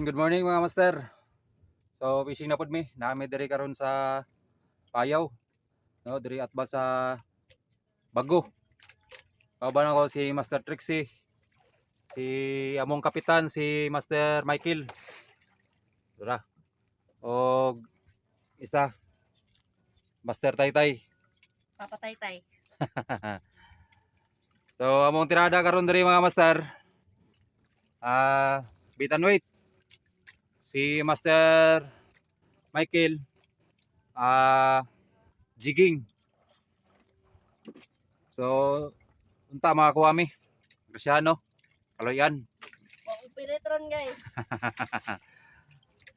morning mga master. So fishing na pod mi, nami diri karon sa Payaw. No, diri at ba sa Bago. Kauban ako si Master Trixie. Si among kapitan si Master Michael. Dura. Og isa Master Taytay. Papatay-tay. So among tirada karon diri mga master. Ah, beat and weight. Si Master Michael ah jigging. So unta mga kuwami. Grasyano. Kaloyan. Paupiretron guys.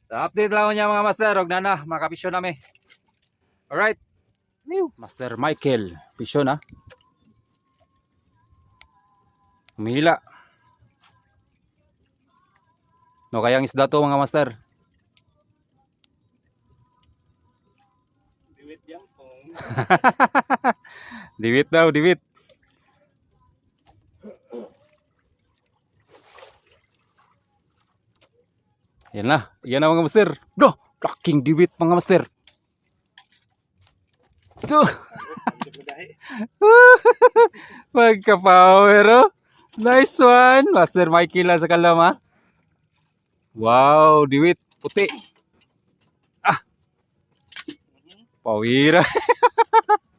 So update lang niya mga master, og nana, makapisyon nami. Alright. New. Master Michael, pisyon ha. Humila. No kayang isda to mga master. Diwit yan kung Diwit daw, diwit. Yan na, yan na mga master. Do, laking diwit mga master. Dahi. Magka-power, oh. Nice one. Master Mikey lang sa? Wow, diwit. Puti. Ah. Pawira.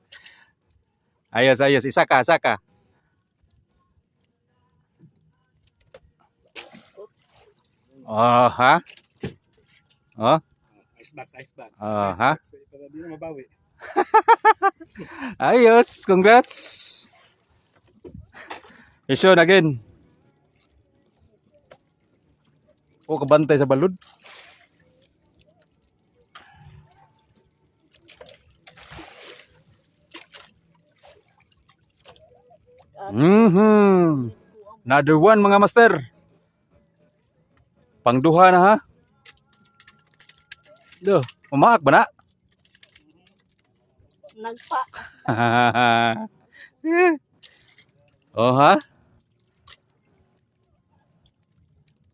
ayos, ayos. Isa ka, isa ka. Oh, ha? Oh, Icebox, icebox. Ah, Icebox, ha? Para di na mabawi. ayos. Congrats. Isyon again. Oh, kabantay sa balod. Mhm. Another one mga master. Pangduha na ha. Duh, umaak ba na? Nagpa. oh ha?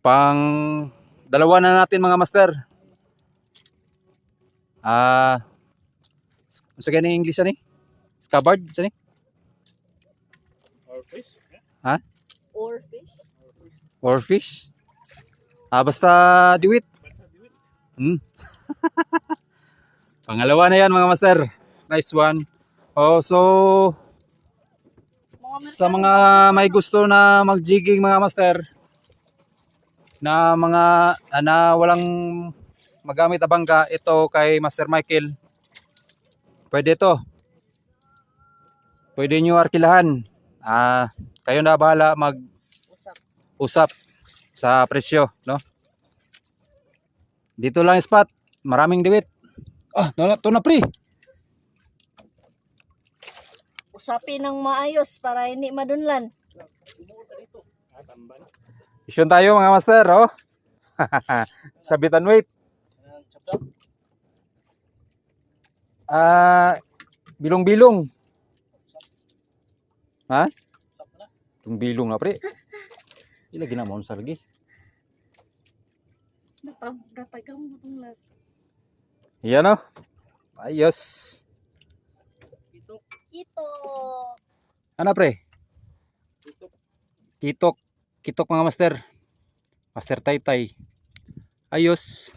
Pang dalawa na natin mga master. Ah, uh, sa ganang English ani? Scabbard sa ni? Or fish. Ha? Or fish. Or fish? Ah, basta diwit. Hmm. Pangalawa na yan mga master. Nice one. Oh, so Mga sa mga may gusto na mag-jigging mga master na mga na walang magamit na bangka ito kay Master Michael. Pwede to pwede nyo arkilahan. Ah kayo na bahala mag usap. usap sa presyo no? Dito lang spot. Maraming diwit ah na, to na pre. Usapin ng maayos para hindi madunlan. Ah, tamban. Isyon tayo mga master, oh. Sabit and wait. Ah, bilong-bilong. Ha? Bilong-bilong na pre. Ilagi na mo sa lagi. Natag natagang mo itong last. Yan oh. Ayos. Ito. Ito. Ano pre? Ito. Kitok. Kitok mga master. Master Taytay. Ayos.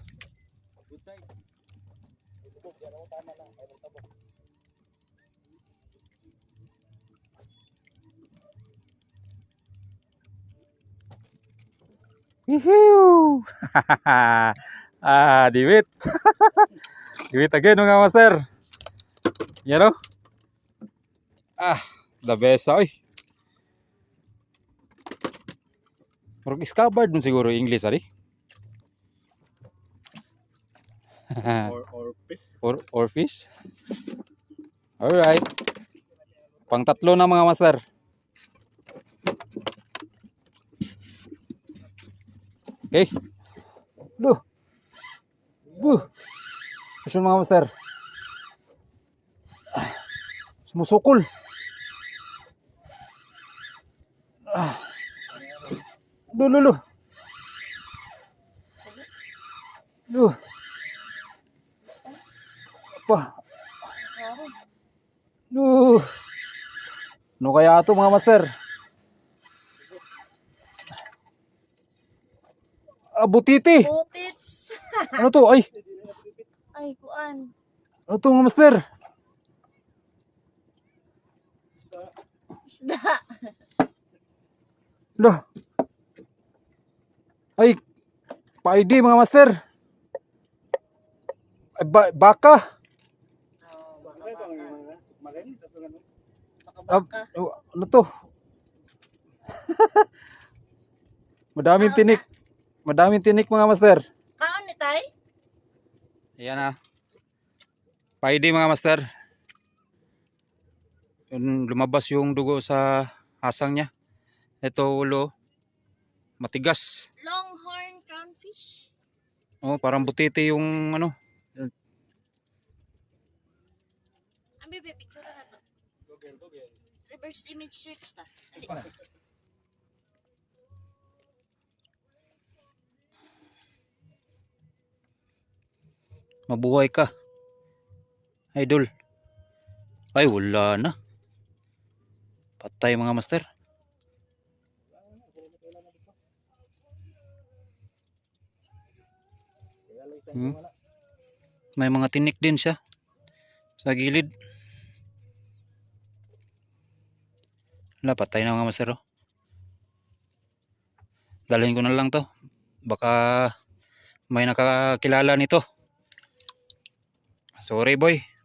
Woohoo! ah, diwit. diwit again mga master. Yan o. Ah, the best oy. Murag scabbard nun siguro English ari. Or, or fish. or or fish. Alright. Pang tatlo na mga master. Okay. Duh. Buh. Gusto mga master. Ah, Sumusukol. Ah. Duh, duh, duh. Uh. Pa. Uh. Ano kaya ito mga master? Ah, butiti. Putits. Ano to? Ay, Ay, kuan. ano to mga master? Isda. Lah. Ay, pa-ID mga master. Ay, ba- baka. Oh, baka Ano Ah, to? Madaming tinik. Madaming tinik mga master. Kaon ni tay? Ayan na. Pa-ID mga master. Yun, lumabas yung dugo sa asang niya. Ito ulo. Matigas. Longhorn clownfish. Oh, parang butiti yung ano. Ang bebe, picture na to. Google, Google. Reverse image search ta. Dali. Mabuhay ka. Idol. Ay, wala na. Patay mga master. Hmm. May mga tinik din siya. Sa gilid. Wala, patay na mga master. Oh. Dalhin ko na lang to. Baka may nakakilala nito. Sorry boy.